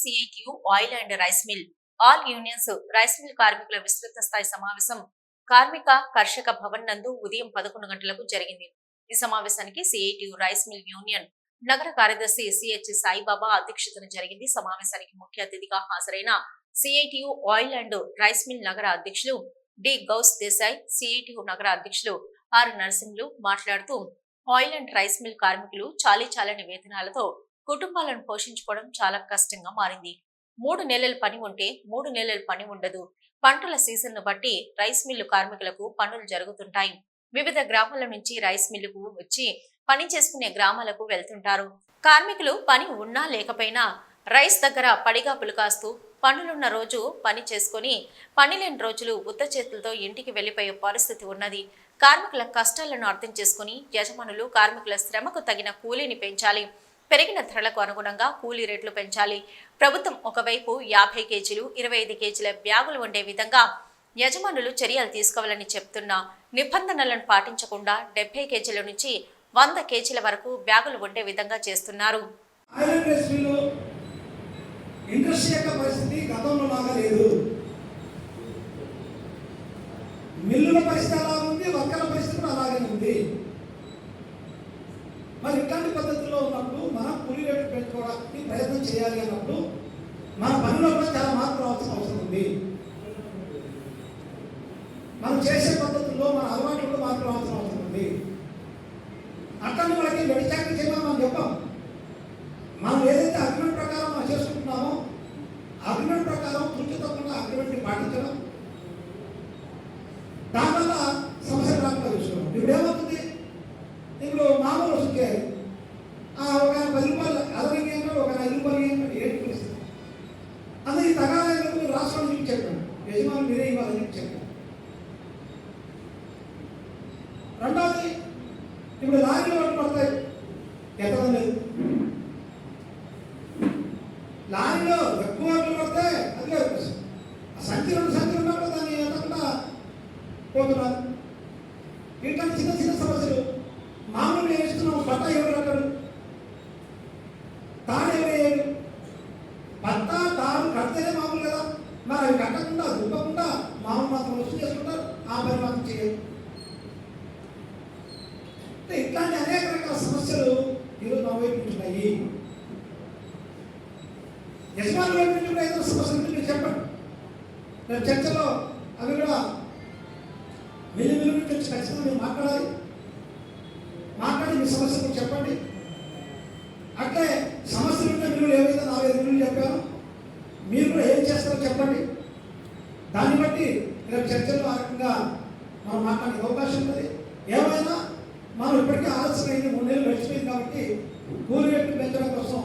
CITU oil and rice mill all unions rice mill కార్మికుల విస్తృత స్థాయి సమావేశం కార్మిక కర్షక భవన్ నందు ఉదయం పదకొండు గంటలకు జరిగింది. ఈ సమావేశానికి సిఐటియు రైస్ మిల్ యూనియన్ నగర కార్యదర్శి సిహెచ్ సాయిబాబా అధ్యక్షతన జరిగింది. సమావేశానికి ముఖ్య అతిథిగా హాజరైన CITU oil and rice mill నగర అధ్యక్షులు డి. గౌస్ దేశాయ్ సిఐటియు నగర అధ్యక్షులు ఆర్. నరసింహులు మాట్లాడుతూ ఆయిల్ అండ్ రైస్ మిల్ కార్మికులు చాలీ చాలని వేతనాలతో కుటుంబాలను పోషించుకోవడం చాలా కష్టంగా మారింది. మూడు నెలల పని ఉంటే మూడు నెలల పని ఉండదు. పంటల సీజన్ను బట్టి రైస్ మిల్లు కార్మికులకు పనులు జరుగుతుంటాయి. వివిధ గ్రామాల నుంచి రైస్ మిల్లుకు వచ్చి పని చేసుకునే గ్రామాలకు వెళ్తుంటారు. కార్మికులు పని ఉన్నా లేకపోయినా రైస్ దగ్గర పడిగాపులు కాస్తూ పనులున్న రోజు పని చేసుకొని పని లేని రోజులు ఉత్త చేతులతో ఇంటికి వెళ్ళిపోయే పరిస్థితి ఉన్నది. కార్మికుల కష్టాలను అర్థం చేసుకుని యజమానులు కార్మికుల శ్రమకు తగిన కూలీని పెంచాలి. పెరిగిన ధరలకు అనుగుణంగా కూలీ రేట్లు పెంచాలి. ప్రభుత్వం ఒకవైపు యాభై కేజీలు ఇరవై ఐదు కేజీల బ్యాగులు ఉండే విధంగా యజమానులు చర్యలు తీసుకోవాలని చెప్తున్నా నిబంధనలను పాటించకుండా డెబ్బై కేజీల నుంచి వంద కేజీల వరకు బ్యాగులు ఉండే విధంగా చేస్తున్నారు. ఇండస్ట్రీ యొక్క పరిస్థితి గతంలో లాగా లేదు. మిల్లుల పరిస్థితి అలా ఉంది వర్కర్ల పరిస్థితి అలాగే ఉంది. మరి ఇట్లాంటి పద్ధతుల్లో ఉన్నప్పుడు మనం కూలీ రేటు పెంచుకోవడానికి ప్రయత్నం చేయాలి అన్నప్పుడు మన పనిలో కూడా చాలా మార్పు రావాల్సిన అవసరం ఉంది. మనం చేసే పద్ధతుల్లో మన అలవాట్లలో మార్పు రావాల్సిన అవసరం ఉంది. అట్లని వాళ్ళకి వెడి చేయమని మనం చెప్పాం. మనం ఏదైతే అగ్రిమెంట్ ప్రకారం మనం చేసుకుంటున్నామో అగ్రిమెంట్ ప్రకారం కృషి తప్పకుండా అగ్రిమెంట్ని పాటించడం యజమాని మీరే ఇవ్వాలని చెప్పి చెప్పారు. రెండవది ఇప్పుడు లారీలు ఒకటి పడతాయి? ఎత్తడం లేదు లారీలో ఎక్కువ ఓట్లు పడితే అది లేదు ఆ సంచి రెండు సంచులు ఉన్నప్పుడు దాన్ని ఎత్తకుండా పోతున్నారు. ఇట్లాంటి చిన్న చిన్న సమస్యలు. మామూలు వేస్తున్నాం బట్ట ఎవరు మరి అవి కట్టకుండా దుబ్బకుండా మామూలు మాత్రం వసూలు చేసుకుంటారు ఆ పని మాత్రం చేయరు. ఇట్లాంటి అనేక రకాల సమస్యలు ఈరోజు మా వైపు ఉంటున్నాయి. యజమాని వైపు నుంచి కూడా ఏదో సమస్యలు ఉంటే మీరు చెప్పండి. రేపు చర్చలో అవి కూడా మిల్లి నుంచి ఖచ్చితంగా మీరు మాట్లాడాలి. మాట్లాడి మీ సమస్యలు చెప్పండి అట్లే సమస్యలు ఉంటే మీరు ఏ విధంగా నాలుగైదు మిల్లులు చెప్పారు మీరు కూడా ఏం చేస్తారో చెప్పండి. దాన్ని బట్టి రేపు చర్చలు ఆ రకంగా మనం మాట్లాడే అవకాశం ఉంది ఏమైనా మనం ఇప్పటికే ఆలస్యమైంది మూడు నెలలు గడిచిపోయింది కాబట్టి కూలి రేట్లు పెంచడం కోసం